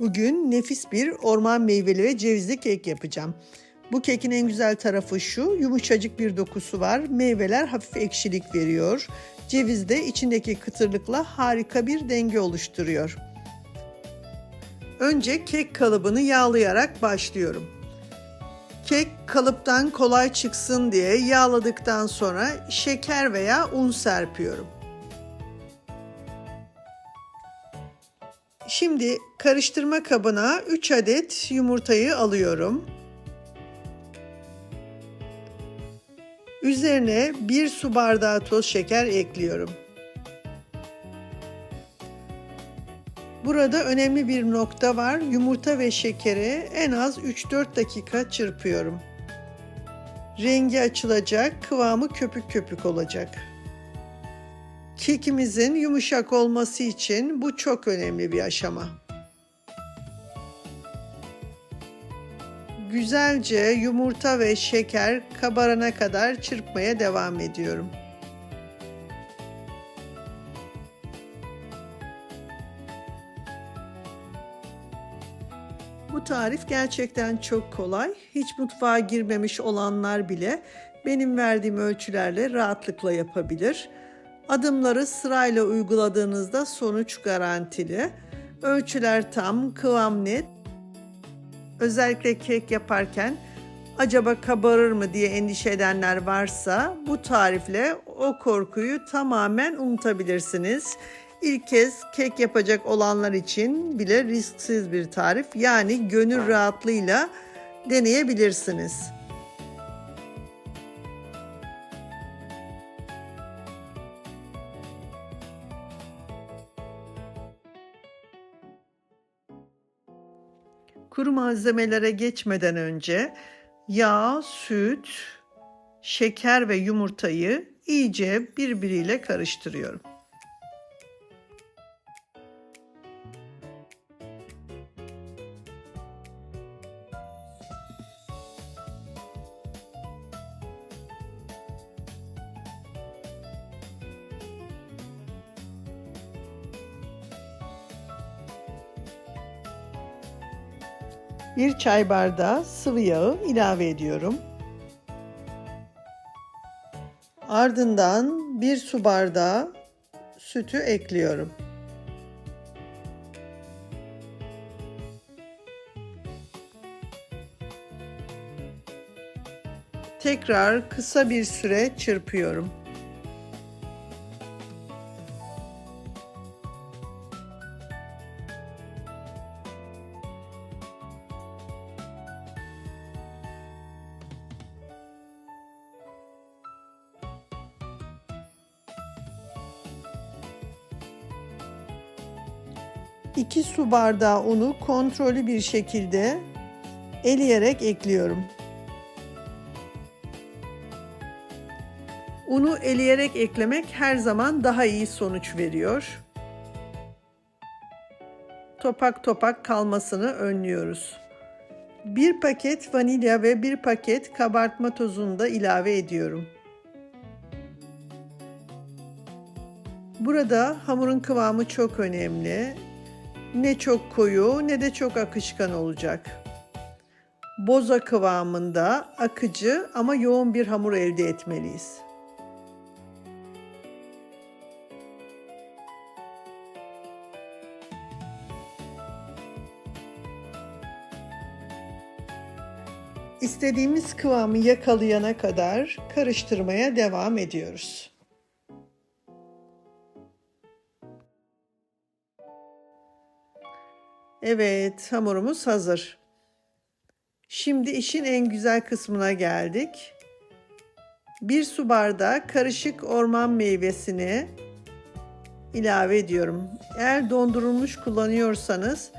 Bugün nefis bir orman meyveli ve cevizli kek yapacağım. Bu kekin en güzel tarafı şu, yumuşacık bir dokusu var. Meyveler hafif ekşilik veriyor. Ceviz de içindeki kıtırlıkla harika bir denge oluşturuyor. Önce kek kalıbını yağlayarak başlıyorum. Kek kalıptan kolay çıksın diye yağladıktan sonra şeker veya un serpiyorum. Şimdi karıştırma kabına 3 adet yumurtayı alıyorum. Üzerine 1 su bardağı toz şeker ekliyorum. Burada önemli bir nokta var. Yumurta ve şekeri en az 3-4 dakika çırpıyorum. Rengi açılacak, kıvamı köpük köpük olacak. Kekimizin yumuşak olması için bu çok önemli bir aşama. Güzelce yumurta ve şeker kabarana kadar çırpmaya devam ediyorum. Bu tarif gerçekten çok kolay. Hiç mutfağa girmemiş olanlar bile benim verdiğim ölçülerle rahatlıkla yapabilir. Adımları sırayla uyguladığınızda sonuç garantili. Ölçüler tam, kıvam net. Özellikle kek yaparken acaba kabarır mı diye endişe edenler varsa bu tarifle o korkuyu tamamen unutabilirsiniz. İlk kez kek yapacak olanlar için bile risksiz bir tarif. Yani gönül rahatlığıyla deneyebilirsiniz. Kuru malzemelere geçmeden önce yağ, süt, şeker ve yumurtayı iyice birbiriyle karıştırıyorum. Bir çay bardağı sıvı yağı ilave ediyorum. Ardından bir su bardağı sütü ekliyorum. Tekrar kısa bir süre çırpıyorum. İki su bardağı unu kontrollü bir şekilde eleyerek ekliyorum. Unu eleyerek eklemek her zaman daha iyi sonuç veriyor. Topak topak kalmasını önlüyoruz. Bir paket vanilya ve bir paket kabartma tozunu da ilave ediyorum. Burada hamurun kıvamı çok önemli. Ne çok koyu ne de çok akışkan olacak. Boza kıvamında akıcı ama yoğun bir hamur elde etmeliyiz. İstediğimiz kıvamı yakalayana kadar karıştırmaya devam ediyoruz. Evet, hamurumuz hazır. Şimdi işin en güzel kısmına geldik. Bir su bardağı karışık orman meyvesini ilave ediyorum. Eğer dondurulmuş kullanıyorsanız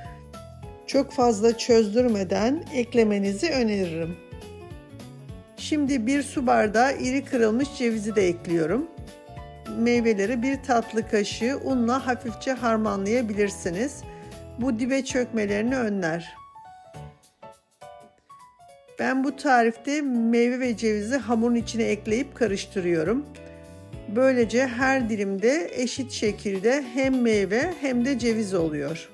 çok fazla çözdürmeden eklemenizi öneririm. Şimdi bir su bardağı iri kırılmış cevizi de ekliyorum. Meyveleri bir tatlı kaşığı unla hafifçe harmanlayabilirsiniz bu dibe çökmelerini önler. Ben bu tarifte meyve ve cevizi hamurun içine ekleyip karıştırıyorum. Böylece her dilimde eşit şekilde hem meyve hem de ceviz oluyor.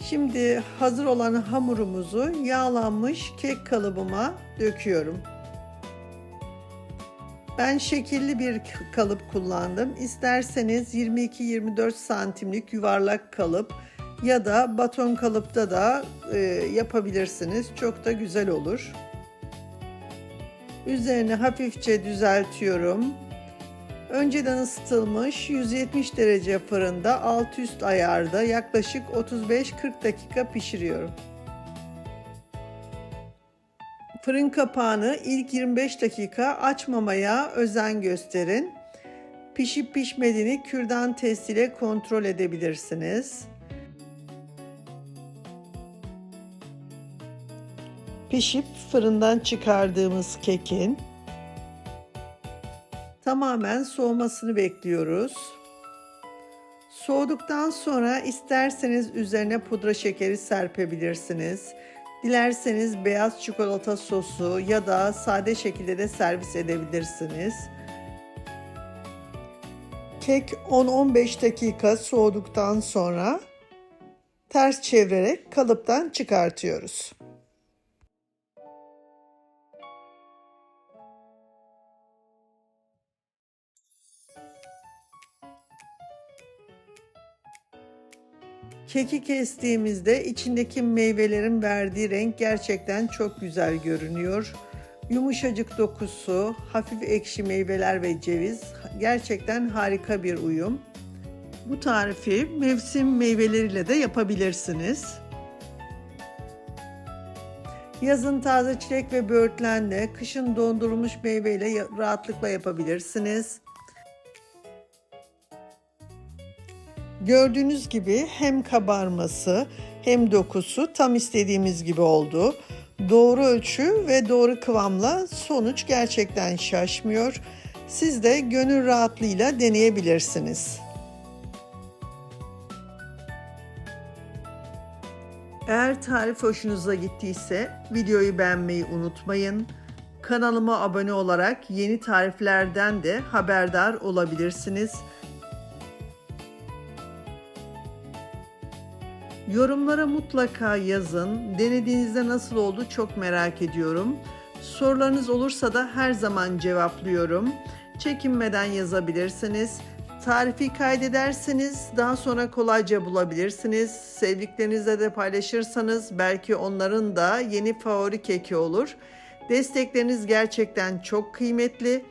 Şimdi hazır olan hamurumuzu yağlanmış kek kalıbıma döküyorum. Ben şekilli bir kalıp kullandım. İsterseniz 22-24 santimlik yuvarlak kalıp ya da baton kalıpta da e, yapabilirsiniz. Çok da güzel olur. Üzerine hafifçe düzeltiyorum. Önceden ısıtılmış 170 derece fırında alt üst ayarda yaklaşık 35-40 dakika pişiriyorum. Fırın kapağını ilk 25 dakika açmamaya özen gösterin. Pişip pişmediğini kürdan testiyle kontrol edebilirsiniz. Pişip fırından çıkardığımız kekin tamamen soğumasını bekliyoruz. Soğuduktan sonra isterseniz üzerine pudra şekeri serpebilirsiniz. Dilerseniz beyaz çikolata sosu ya da sade şekilde de servis edebilirsiniz. Kek 10-15 dakika soğuduktan sonra ters çevirerek kalıptan çıkartıyoruz. Keki kestiğimizde içindeki meyvelerin verdiği renk gerçekten çok güzel görünüyor. Yumuşacık dokusu, hafif ekşi meyveler ve ceviz gerçekten harika bir uyum. Bu tarifi mevsim meyveleriyle de yapabilirsiniz. Yazın taze çilek ve böğürtlenle, kışın dondurulmuş meyveyle rahatlıkla yapabilirsiniz. Gördüğünüz gibi hem kabarması hem dokusu tam istediğimiz gibi oldu. Doğru ölçü ve doğru kıvamla sonuç gerçekten şaşmıyor. Siz de gönül rahatlığıyla deneyebilirsiniz. Eğer tarif hoşunuza gittiyse videoyu beğenmeyi unutmayın. Kanalıma abone olarak yeni tariflerden de haberdar olabilirsiniz. Yorumlara mutlaka yazın. Denediğinizde nasıl oldu çok merak ediyorum. Sorularınız olursa da her zaman cevaplıyorum. Çekinmeden yazabilirsiniz. Tarifi kaydederseniz daha sonra kolayca bulabilirsiniz. Sevdiklerinizle de paylaşırsanız belki onların da yeni favori keki olur. Destekleriniz gerçekten çok kıymetli.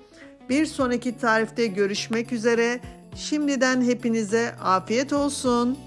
Bir sonraki tarifte görüşmek üzere. Şimdiden hepinize afiyet olsun.